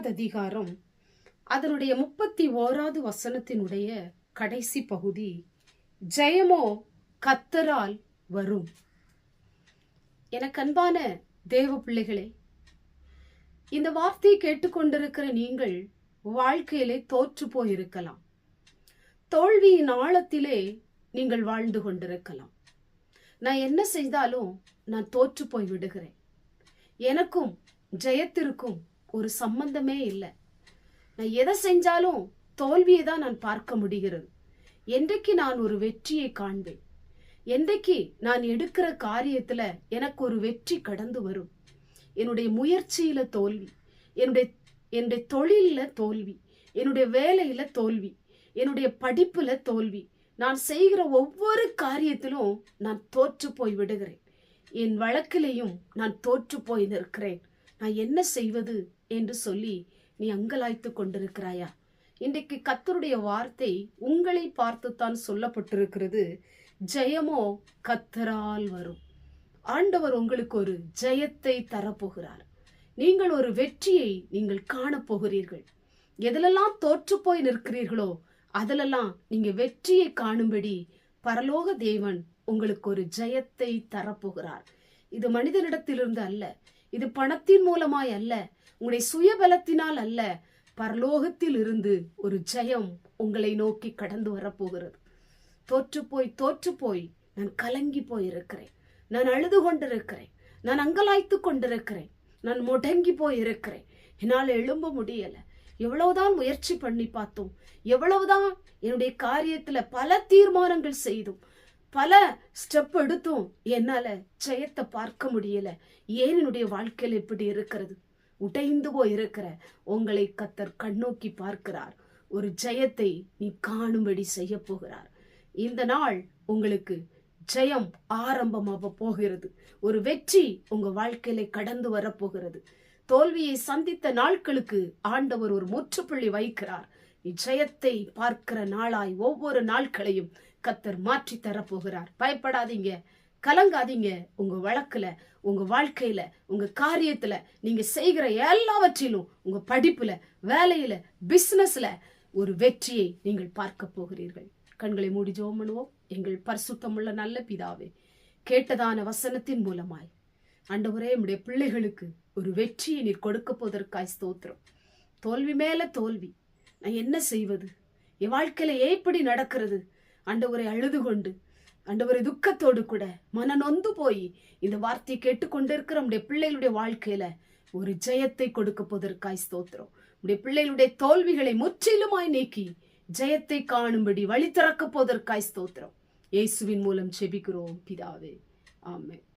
அதிகாரம் அதனுடைய முப்பத்தி ஓராவது வசனத்தினுடைய கடைசி பகுதி ஜெயமோ கத்தரால் வரும். எனக்கு அன்பான தேவ பிள்ளைகளே இந்த வார்த்தையை கேட்டுக்கொண்டிருக்கிற நீங்கள் வாழ்க்கையிலே தோற்று போயிருக்கலாம். தோல்வியின் ஆழத்திலே நீங்கள் வாழ்ந்து கொண்டிருக்கலாம். நான் என்ன செய்தாலும் நான் தோற்று போய் விடுகிறேன் எனக்கும் ஜெயத்திற்கும் ஒரு சம்பந்தமே இல்லை. நான் எதை செஞ்சாலும் தோல்வியை தான் நான் பார்க்க முடிகிறது. என்றைக்கு நான் ஒரு வெற்றியை காண்பேன்? என்றைக்கு நான் எடுக்கிற காரியத்தில் எனக்கு ஒரு வெற்றி கடந்து வரும்? என்னுடைய முயற்சியில் தோல்வி என்னுடைய என்னுடைய தொழிலில் தோல்வி என்னுடைய வேலையில் தோல்வி என்னுடைய படிப்பில் தோல்வி நான் செய்கிற ஒவ்வொரு காரியத்திலும் நான் தோற்று போய் விடுகிறேன். என் வழக்கிலையும் நான் தோற்று போய் நிற்கிறேன். நான் என்ன செய்வது என்று சொல்லி நீ அங்கலாய்த்து கொண்டிருக்கிறாயா? இன்றைக்கு கத்தருடைய வார்த்தை உங்களை பார்த்துத்தான் சொல்லப்பட்டிருக்கிறது. ஜெயமோ கத்தரால் வரும். ஆண்டவர் உங்களுக்கு ஒரு ஜெயத்தை தரப்போகிறார். நீங்கள் ஒரு வெற்றியை நீங்கள் காணப்போகிறீர்கள். எதிலெல்லாம் தோற்று போய் நிற்கிறீர்களோ அதிலெல்லாம் நீங்க வெற்றியை காணும்படி பரலோக தேவன் உங்களுக்கு ஒரு ஜெயத்தை தரப்போகிறார். இது மனிதனிடத்திலிருந்து அல்ல இது பணத்தின் மூலமாய் அல்ல உங்களுடைய சுயபலத்தினால் அல்ல. பரலோகத்தில் இருந்து ஒரு ஜெயம் உங்களை நோக்கி கடந்து வரப்போகிறது. தோற்று போய் தோற்று போய் நான் கலங்கி போயிருக்கிறேன். நான் அழுது கொண்டிருக்கிறேன். நான் அங்கலாய்த்து கொண்டிருக்கிறேன். நான் முடங்கி போய் இருக்கிறேன் என்னால் எழும்ப முடியல. எவ்வளவுதான் முயற்சி பண்ணி பார்த்தோம். எவ்வளவுதான் என்னுடைய காரியத்துல பல தீர்மானங்கள் செய்தோம். பல ஸ்டெப் எடுத்தும். என்னால ஜெயத்தை பார்க்க முடியல. ஏன் என்னுடைய வாழ்க்கையில் இப்படி இருக்கிறது? உடைந்து போய் இருக்கிற உங்களை கத்தர் கண்ணோக்கி பார்க்கிறார். ஒரு ஜெயத்தை நீ காணும்படி செய்ய போகிறார். இந்த நாள் உங்களுக்கு ஜெயம் ஆரம்பமாக போகிறது. ஒரு வெற்றி உங்க வாழ்க்கையில கடந்து வரப்போகிறது தோல்வியை சந்தித்த நாட்களுக்கு ஆண்டவர் ஒரு முற்றுப்புள்ளி வைக்கிறார். ஜெயத்தை பார்க்கிற நாளாய் ஒவ்வொரு நாட்களையும் கத்தர் மாற்றி தரப்போகிறார். பயப்படாதீங்க. கலங்காதீங்க. உங்க வழக்குல உங்க வாழ்க்கையில உங்க காரியத்துல நீங்க செய்கிற எல்லாவற்றிலும் உங்க படிப்புல வேலையில பிசினஸ்ல ஒரு வெற்றியை நீங்கள் பார்க்க போகிறீர்கள். கண்களை மூடி ஜோம் பண்ணுவோம். எங்கள் பரிசுத்தமுள்ள நல்ல பிதாவே கேட்டதான வசனத்தின் மூலமாய். அண்டவரே நம்முடைய பிள்ளைகளுக்கு ஒரு வெற்றியை நீர் கொடுக்க போவதற்காய் ஸ்தோத்திரம். தோல்வி மேல தோல்வி நான் என்ன செய்வது? என் வாழ்க்கையில எப்படி நடக்கிறது? ஆண்டவரை அழுது கொண்டு ஆண்டவரை துக்கத்தோடு கூட மன நொந்து போய் இந்த வார்த்தையை கேட்டுக்கொண்டிருக்கிற நம்முடைய பிள்ளைகளுடைய வாழ்க்கையில ஒரு ஜெயத்தை கொடுக்க போவதற்காய் ஸ்தோத்திரம். நம்முடைய பிள்ளைகளுடைய தோல்விகளை முற்றிலுமாய் நீக்கி ஜெயத்தை காணும்படி வழி திறக்க போவதற்காய் ஸ்தோத்திரம். இயேசுவின் மூலம் செபிக்கிறோம் பிதாவே. ஆமே